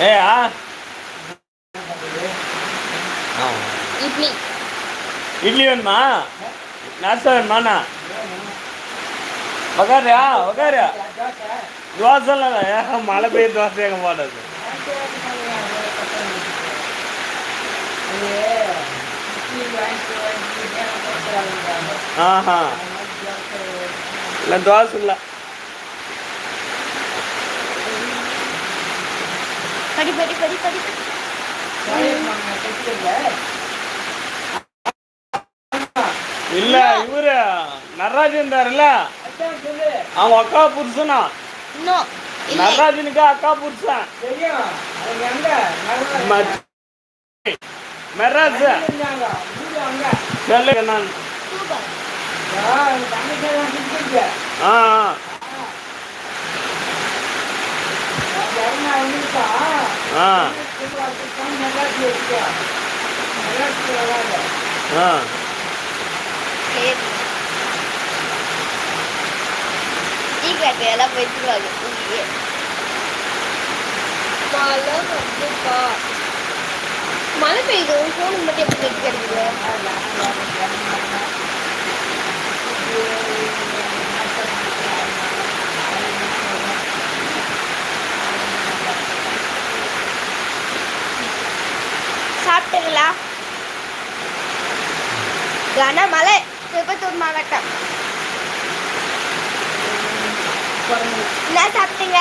ஏ ஆ. ஆ. இட்லி. இட்லி வேணுமா? நாஸ்தா வேணுமாண்ணா? உக்காரியா உக்காரியா தோசைலாம் மழை பெய்ய தோசை எங்க போடுறது? ஆஹா. இல்லை தோசை இல்லை. படி படி படி படி இல்ல இவரு நடராஜன் இருந்தாருல்ல அவன் அக்கா புருஷனா? நடராஜனுக்கு அக்கா புருஷன். மெட்ராஸ். சொல்லு நான். சூப்பர். ஆ. ஆ. ஆ. எல்லாம் மழை வந்துப்பா மழை பெய்யுது. உன் ஃபோனுக்கு மட்டும் எப்படி நெட் சாப்பிட்டீங்களா? கனமழை திருப்பத்தூர் மாவட்டம். என்ன சாப்பிட்டீங்க?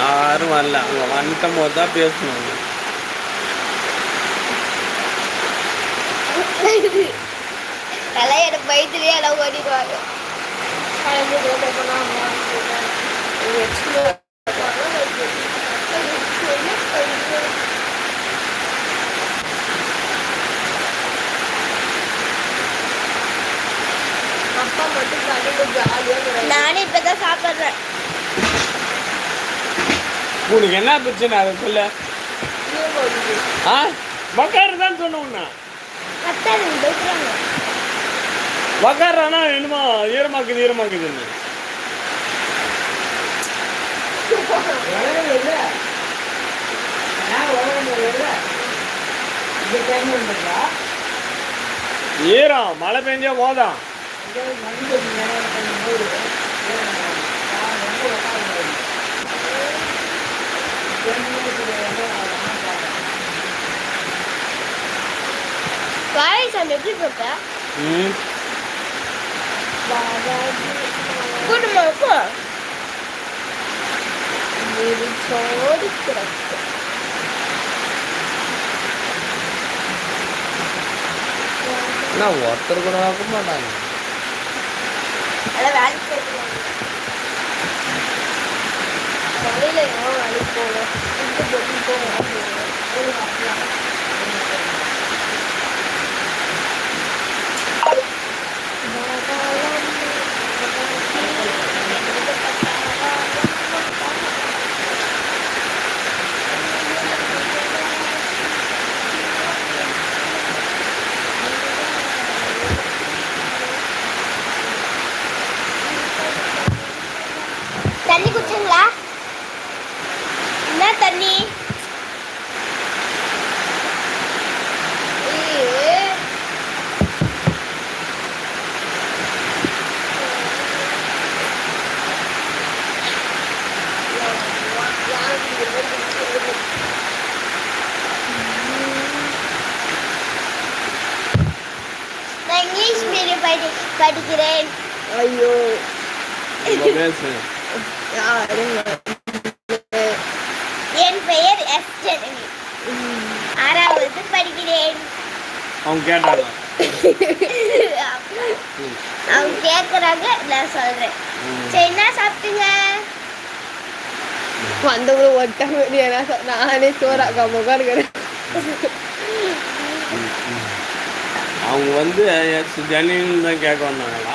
யாரும் வரல. அங்கே வந்துட்ட போது தான் பேசணும். எல்லாம் எனக்கு வயிற்றுலேயே எல்லாம் ஓடிடுவாங்க மட்டும் கடையில் ஜாலியாக நானே இப்போ தான் சாப்பிட்றேன். உனக்கு என்ன பிரச்சனை அதை சொல்லு? ஆ? உக்காரு தான் சொன்னோம்னா என்னமோ ஈரமாக்குது ஈரமாக்குதுன்னு. ஈரம் மழை பெஞ்சா போதும். வாழைசாமி எப்படி போட்ட? கூட்டமா இருக்கும் சோடி கிடக்கு நான் ஒருத்தர் கூட பார்க்க மாட்டாங்க. அதான் வேலைக்கு போயிருக்காங்க வழியில எவ்வளோ வேலைக்கு போகணும் ஃபுட்டு போட்டு போகணும் தண்ணி குடிச்சிங்களா என்ன தண்ணி ஏ. நான் இங்கிலீஷ் மீடியம் படி படிக்கிறேன் ஐயோ என் பெயர் எஸ்டர் ஆறாவது படிக்கிறேன் அவங்க கேட்டாங்க அவங்க கேட்குறாங்க நான் சொல்றேன் சரி என்ன சாப்பிட்டீங்க வந்தவங்க ஒட்ட முடியாது நானே சோறாக்காம உட்காருக்கிறேன் அவங்க வந்து எஸ் ஜனின்னு தான் கேட்க வந்தாங்களா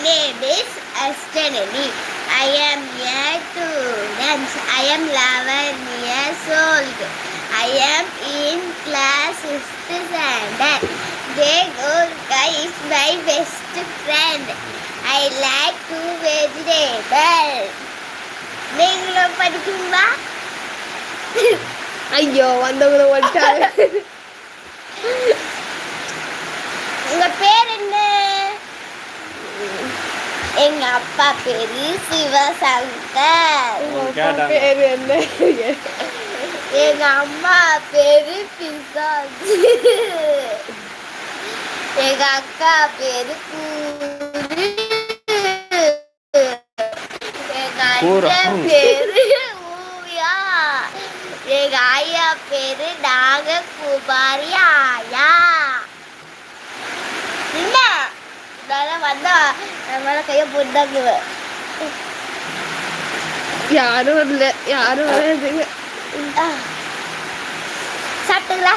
name is Astronomy. I am here to dance. I am 11 years old. I am in class 5th standard. Jay Gorka is my best friend. I like to vegetable. நீங்களும் படிக்குங்களா ஐயோ வந்தவங்க வந்துட்டாங்க உங்க பேர் என்ன எங்க அப்பா பேரு சிவசங்கர். பேரு என்ன? எங்க அம்மா பேரு பிசாசு எங்க அக்கா பேரு கூரு. எங்க? அண்ணன் பேரு ஊயா. எங்க ஐயா பேரு நாககுமாரி ஆயா. என்ன? வந்தா மேல கைய போட்டாங்க யாரும் வரல யாரும் வராதுங்க சாப்பிட்டுங்களா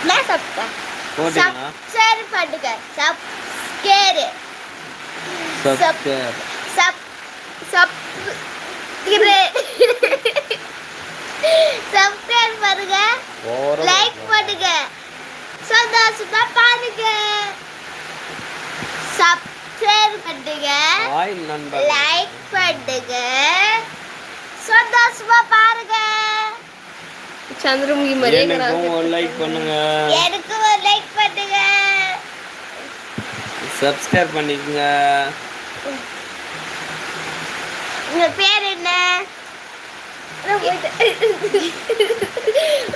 என்ன சாப்பிட்டா போட்டீங்களா சரி பண்ணுங்க சப் கேரு சப் சப் இரு சப்ஸ்கிரைப் பண்ணுங்க லைக் பண்ணுங்க சந்தோஷமா பாருங்க சப்ஸ்கிரைப் பண்ணுங்க. லைக் பண்ணுங்க. சந்தோஷமா பாருங்க. சந்திரமுகி மாதிரியே எனக்கும் ஒரு லைக் பண்ணுங்க. எனக்கு ஒரு லைக் பண்ணுங்க. சப்ஸ்கிரைப் பண்ணிக்கோங்க. உங்க பேர் என்ன.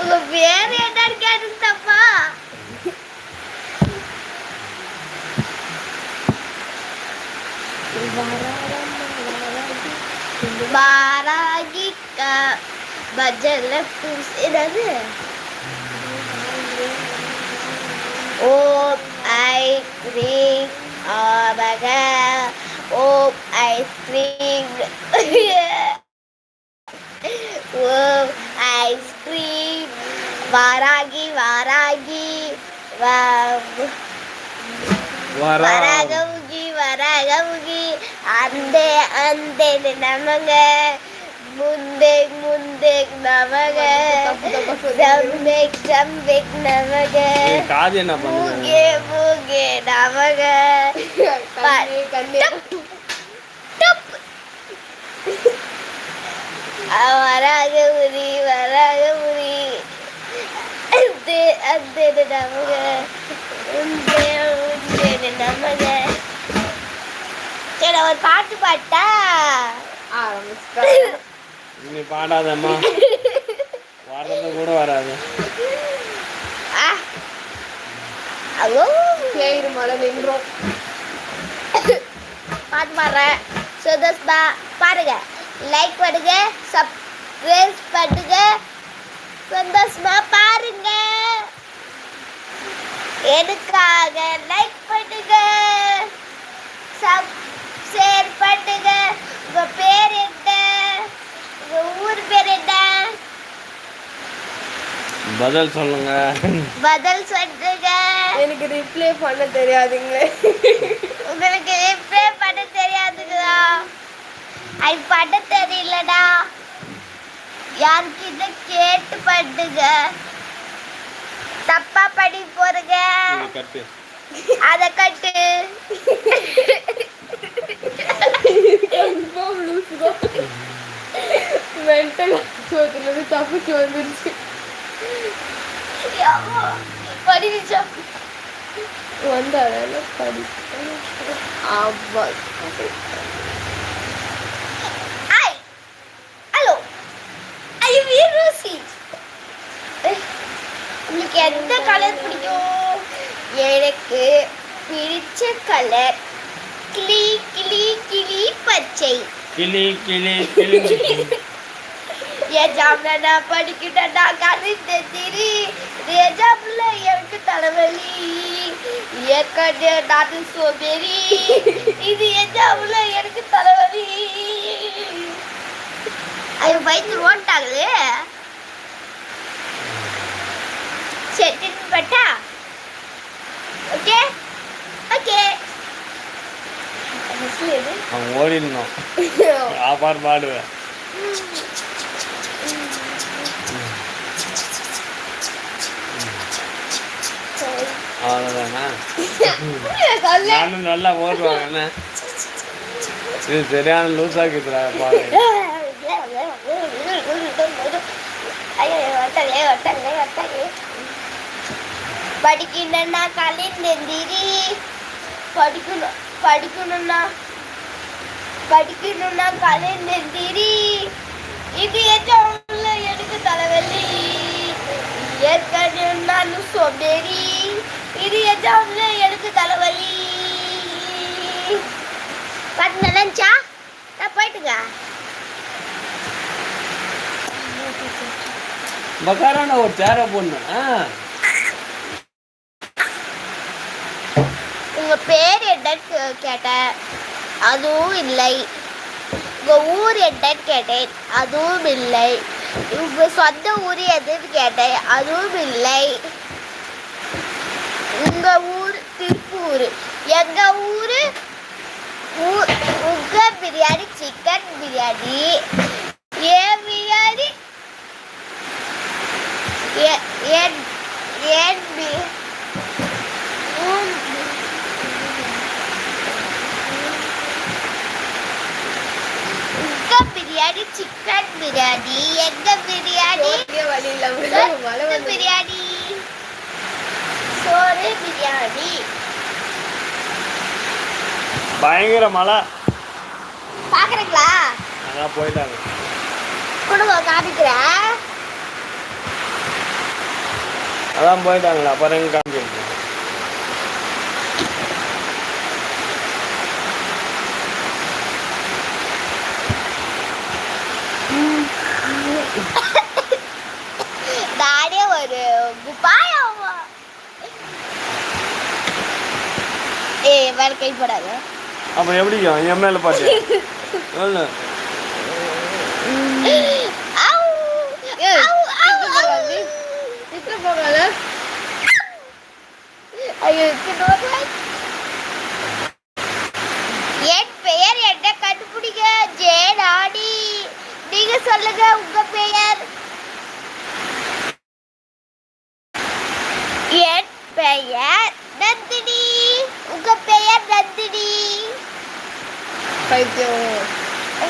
உங்க பேர் என்னன்னு கேட்டது பாராகிக்கா பஜல்ல புஸ் என்னது ஓம் ஐஸ்கிரீம் ஆபக ஓம் ஐஸ்கிரீம் ஓம் ஐஸ்கிரீம் வாராகி வாராகி வா- வரா வரகமுகி வரகமுகி அந்தே அந்தே நமங்க முந்தே முந்தே நமக. தப்பு தப்பா சொல்றீங்க. சம்பெக் சம்பெக் நமக. ஏய், காது என்ன பண்ணுங்க மூகே மூகே நமக. கண்ணே சரி ஒரு பாட்டு பாட்டா? நீ பாடாதம்மா. வர்றது கூட வராது. கயிறு மழை நின்றோம். பாட்டு பாடுறேன் சுதஸ்பா பாருங்க லைக் பண்ணுங்க சப்ஸ்கிரைப் பண்ணுங்க. சந்தோஷமா பாருங்க. எனக்காக லைக் பண்ணுங்க. சப் பண்ணுங்க உங்க பேர் என்ன? உங்க ஊர் பேர் என்ன? பதில் சொல்லுங்க. பதில் சொல்லுங்க. எனக்கு ரிப்ளை பண்ண தெரியாதுங்களே. உங்களுக்கு ரிப்ளை பண்ண தெரியாதுங்களா? அது பண்ண தெரியலடா. யார்கிட்ட கேட்டு பண்ணுங்க. தப்பா பண்ணி போறீங்க அத கட்டு. கன்ஃபார்ம் லூசு தான் மென்டல் ஆஸ்பத்திரியிலேருந்து தப்பிச்சு வந்துருச்சு படிச்சோம் வந்தால படி ஆமா. ஐ ஹலோ. ஐ வீர் ரோசி உங்களுக்கு எந்த கலர் பிடிக்கும்? எனக்கு பிடிச்ச கலர் கிளி கிளி கிளி பச்சை. கிளி கிளி கிளி. எஜாம்ல நான் படிக்கிட்டா கருத்து திரி எஜாம்ல எனக்கு தலைவலி. ஏற்கனவே நாட்டு சோபேரி இது எஜாம்ல எனக்கு தலைவலி. அது பயந்து ஓட்டாங்களே. திருப்பி பட்டா? ஓகே ஓகே அவன் ஓடிடணும். சாப்பாடு பாடுவேன். அவ்வளோதானா நானும் நல்லா ஓடுவாங்க என்ன? இது சரியான லூஸ் ஆக்கிதுடா பாரு படிக்கணும்னா கலைந்தெந்திரி. படிக்கணும். படிக்கணும்னா படிக்கணும்னா கலைந்தெந்திரி இது எதுவும் எனக்கு தலைவலி. ஏற்கனவே சோம்பேறி இது எதுவும் எனக்கு தலைவலி. பாட்டு நினைச்சா நான் போயிட்டுங்க. பக்காரான ஒரு சேரை பொண்ணு உங்க பேர் என்னன்னு கேட்டேன். அதுவும் இல்லை. உங்கள் ஊர் என்னன்னு கேட்டேன். அதுவும் இல்லை. உங்கள் சொந்த ஊர் எதுன்னு கேட்டேன். அதுவும் இல்லை. உங்கள் ஊர் திருப்பூர். எங்கள் ஊர்? ஊ- உங்க பிரியாணி சிக்கன் பிரியாணி. ஏன் பிரியாணி? ஏ- ஏன் ஏன் பி- உம் உங்க பிரியாணி சிக்கன் பிரியாணி எங்க பிரியாணி? பிரியாணி? சோறு பிரியாணி. பயங்கர மழை. பாக்குறீங்களா? அதான் போயிட்டாங்க. கொடுங்க காமிக்கிறேன் அதான் போயிட்டாங்களா அப்புறம் எங்க காமிக்கிறது நானே ஒரு குப்பாயம் வேற கை போடாத. அப்போ எப்படிக்கும் என் மேலே பாட்டு. என் பெயர் என்ன கண்டுபிடிங்க. ஜேடாடி நீங்க சொல்லுங்க உங்க பெயர் என் பெயர் நந்தினி. உங்க பெயர் நந்தினி. பைத்தியம்.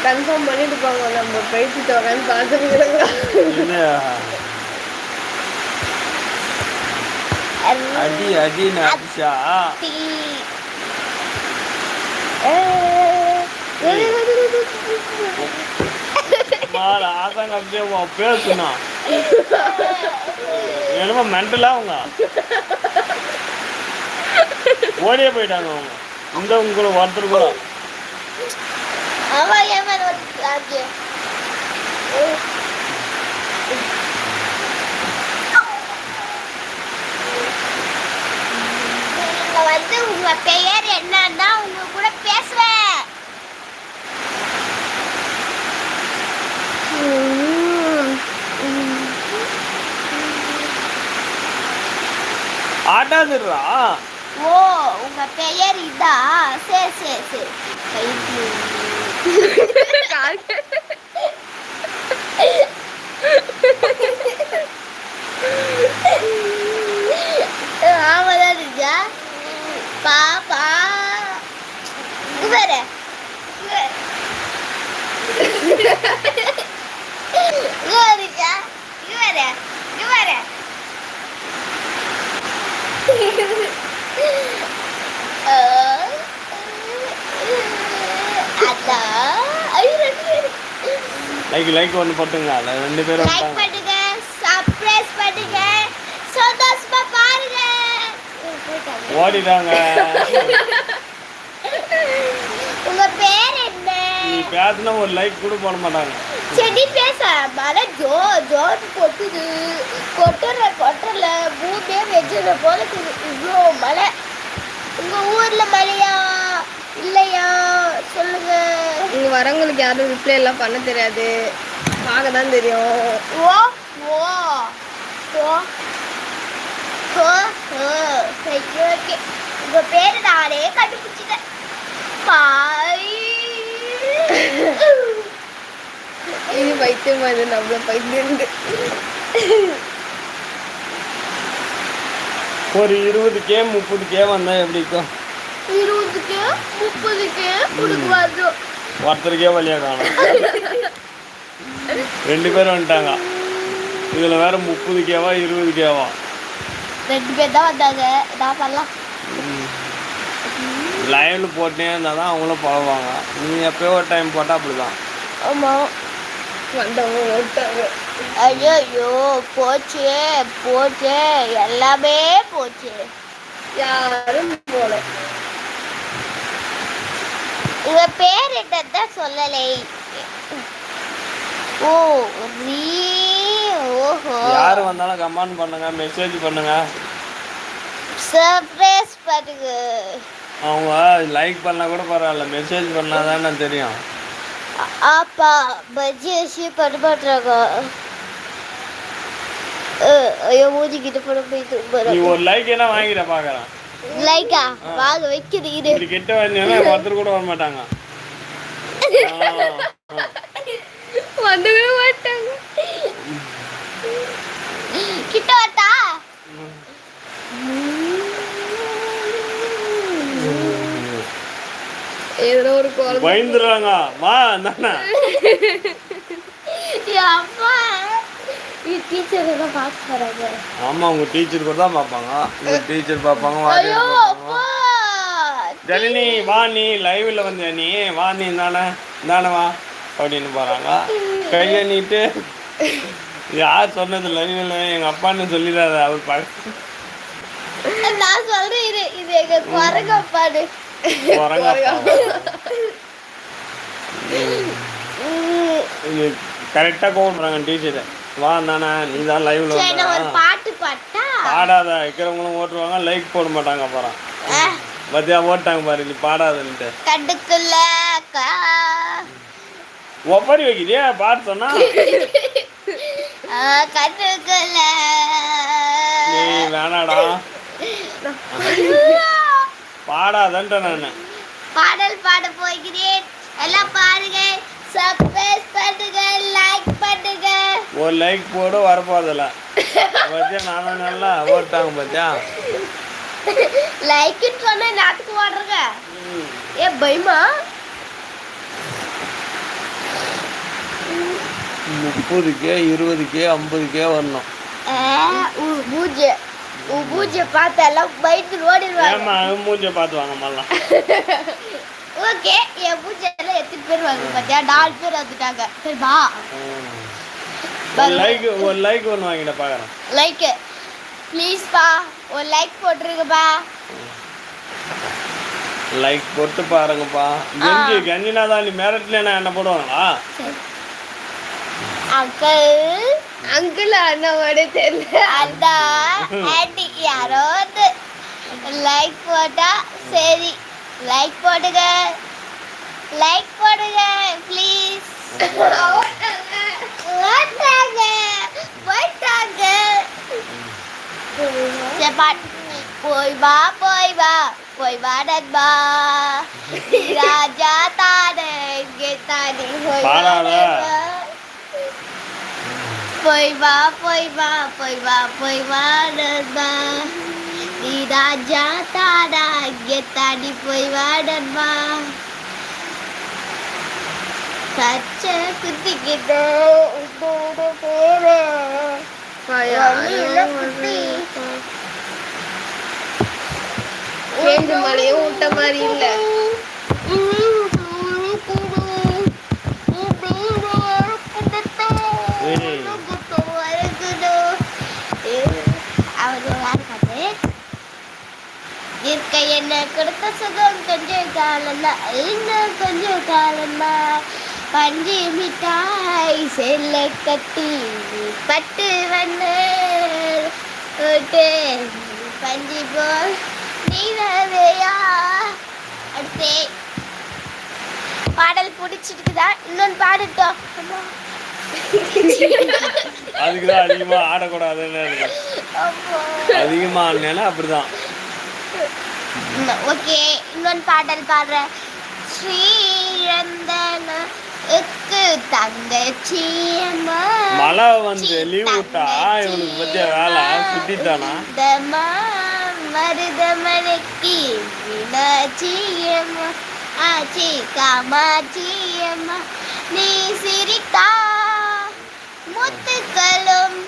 கன்ஃபார்ம் பண்ணிட்டு போங்க. நம்ம பைத்தியத்தை உட்காந்து பார்த்துருக்குறோங்க. அடி அடிச்சா? தி. மாற ஆசாங்க அப்படியே பேசுனா. என்னமோ மென்டலா அவங்க ஓடியே போயிட்டாங்க அவங்க. இந்த உங்களை ஒருத்தர் கூட. வந்து உங்க பெயர் என்னன்னா உங்க கூட பேசுவேன். ஆட்டாதுடுறா ஓ. உங்கள் பெயர் இதா? சரி சரி சரி. பைத்தியம். ஆமாதான் இருக்கா பாப்பா இங்க பாரு. இங்க இங்க பாருக்கா இங்க பாரு இங்க பாரு அதான் ஐயோ ரெண்டு பேரும் லைக் லைக் ஒன்று போட்டுங்க. அதில் ரெண்டு பேரும் லைக் பண்ணுங்க சப்ஸ்கிரைப் பண்ணுங்க சந்தோஷமா பாருங்க. ஓடிட்டாங்க உங்க பேர் என்ன? நீ பேசினா ஒரு லைக் கூட போட மாட்டாங்க. செடி பேச மழை ஜோ ஜோன்னு கொட்டுது. கொட்டுற கொட்டுறல பூமியே வெஜிட போல. இவ்வளோ மழை. உங்க ஊர்ல மழையா? இல்லையா? சொல்லுங்க. இங்க வரவங்களுக்கு யாரும் ரிப்ளை எல்லாம் பண்ண தெரியாது. பார்க்க தான் தெரியும். ஓ ஓ ஓ ஓ ஓ சரி ஓகே உங்க பேரு நானே கண்டுபிடிச்சிட்டேன். பாய். இது பைத்தியம் அது நம்மள பைத்தியம் ஒரு இருபது கே முப்பது கே வந்தா எப்படி இருக்கும்? இருபதுக்கு முப்பதுக்கு உனக்கு வரும் ஒருத்தருக்கே வழியா காணும். ரெண்டு பேரும் வந்துட்டாங்க. இதுல வேற முப்பது கேவா இருபது கேவா ரெண்டு பேர் தான் வந்தாங்க. நான் பண்ணலாம். லைவ்ல போட்டே இருந்தால் தான் அவங்களும் பழகுவாங்க. நீ எப்பயோ ஒரு டைம் போட்டால் அப்படிதான். ஆமாம் வந்தவங்க ஐயோ போச்சு போச்சு. எல்லாமே போச்சு. யாரும் போல. உங்க பேர் என்னதான் சொல்லலை. ஓ ரீ ஓஹோ. யார் வந்தாலும் கமெண்ட் பண்ணுங்க மெசேஜ் பண்ணுங்க. சர்ப்ரைஸ் பண்ணுங்க. அவங்க லைக் பண்ணா கூட பரவாயில்ல மெசேஜ் பண்ணாதானே தெரியும். அப்பா பஜ்ஜி வச்சு பண்ண மாட்டாங்க ஐயோ மூஞ்சி கிட்ட போட போய் நீ ஒரு லைக் என்ன வாங்கிட பார்க்குறேன் லைக்கா வாங்க வைக்கிறது இது இப்படி கெட்ட வந்தீங்கன்னா ஒருத்தர் கூட வர மாட்டாங்க. வந்துவே மாட்டாங்க. கிட்ட வரட்டா? ஏதோ ஒரு குழந்தை பயந்துடுறாங்க. மா அம்மா. இது டீச்சர் தான் பார்க்க போறாங்க. ஆமா உங்க டீச்சர் கூட தான் பார்ப்பாங்க. உங்க டீச்சர் பார்ப்பாங்க ஜனனி வா நீ லைவ்ல வந்த நீ வா நீ தானே வா அப்படின்னு போறாங்க. கையை நீட்டு. யார் சொன்னது லைவ்ல எங்க அப்பான்னு சொல்லிடாத அவர் பார்க்க நான் சொல்றேன் இது இது எங்க கரெக்டாக கூப்பிடுறாங்க டீச்சரை வா தானே நீ தான் லைவ்ல பாட்டு பாட்டா? பாடாத இருக்கிறவங்களும் ஓட்டுருவாங்க லைக் போட மாட்டாங்க அப்புறம் மத்தியா ஓட்டாங்க பாரு நீ பாடாதுன்ட்டு. கண்டுக்குள்ள கா ஒப்பரி வைக்கிறியா? பாட்டு சொன்னா? கண்டுக்குள்ள நீ வேணாடா. பாடாதன்ட்ட நான். பாடல் பாட போகிறேன் எல்லாம் பாருங்க. சப்ஸ்கிரைப் பண்ணுங்க லைக் பண்ணுங்க. ஒரு லைக் போடு வரப்போதில்ல பத்தியா நானும் நல்லா ஓட்டாங்க பத்தியா? லைக்னு சொன்னா நாட்டுக்கு ஓடுறங்க. ஏ பயமா? முப்பதுக்கே இருபதுக்கே ஐம்பதுக்கே வரணும். அஹ், உன் பூஜை உன் பூஜை பார்த்து எல்லாம் பயந்து ஓடிடுவாங்க. மூஞ்ச பார்த்து வாங்க மல்லாம் ஓகே என் பூஜை எல்லாம் எத்தனை பேர் வாங்க பார்த்தியா நாலு பேர் வந்துட்டாங்க. சரி வா. லைக் ஒரு லைக் ஒன்று வாங்கிட்ட பார்க்குறேன். லைக் ப்ளீஸ் பா ஒரு லைக் போட்டுருங்கப்பா. லைக் போட்டு பாருங்கப்பா. கெஞ்சி கஞ்சினா தான் நீ மேரட்ல என்ன போடுவாங்களா? அங்கிள் அங்கிள் அண்ணாவோட தெரியல அண்ணா ஆண்டி யாரோ வந்து லைக் போட்டா சரி. லைக் போடுங்க. லைக் போடுங்க ப்ளீஸ் போட்டாங்க. போட்டாங்க. சரி பாட் போய் வா போய் வா. போய் வா நண்பா. ராஜா தானே இங்கே தானே. போய் வா. போய் வா போய் வா போய் வா போய் வா நண்பா. ராஜா தாடா இங்கே தாண்டி போய் வா நண்பா கச்ச குத்திக்கிட்டு உன்னோட வழியில குத்தி மழையும் மாதிரி இல்ல. கொடுத்த சுகம் கொஞ்சம் காலம்னா இன்னும் கொஞ்சம் காலம்னா பஞ்சு மிட்டாய் செல்ல கட்டி பட்டு வண்ண பஞ்சு போல் நீலவையா அடுத்தே பாடல் பிடிச்சிருக்குதா? இன்னொன்று பாடட்டும். அதுக்கு தான் அதிகமாக ஆடக்கூடாதுன்னு ஆடினா அப்படிதான். ஓகே இன்னொன்று பாடல் பாடுறேன் ஸ்ரீரந்தன உக்கு தங்கச்சி மழை வந்து லீவ் விட்டா இவனுக்கு பத்தியா வேலை மாமா மருதமலைக்கு மீனாட்சி அம்மா ஆச்சி காமாட்சி அம்மா நீ சிரித்தா முத்துக்களும்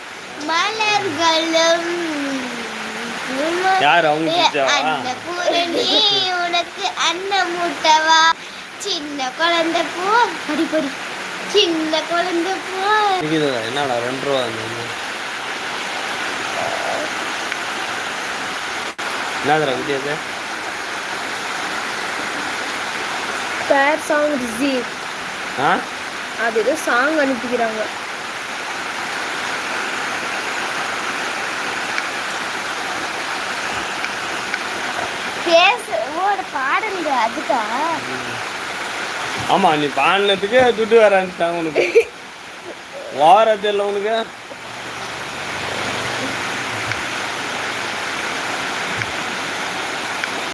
மலர்களும் யார் அவங்க உனக்கு அன்னம் முட்டவா சின்ன குழந்தை போ. படி படி. சின்ன குழந்தை போ. என்னடா ரெண்டு ரூபா என்னதுடா பேர் சாங் ரிசீவ் ஆ? அது ஏதோ சாங் அனுப்பிக்கிறாங்க. பேச ஒரு பாடுங்க அதுக்கா. ஆமா நீ பாடினதுக்கு துட்டு வர உனக்கு. வார தெரியல உனக்கு.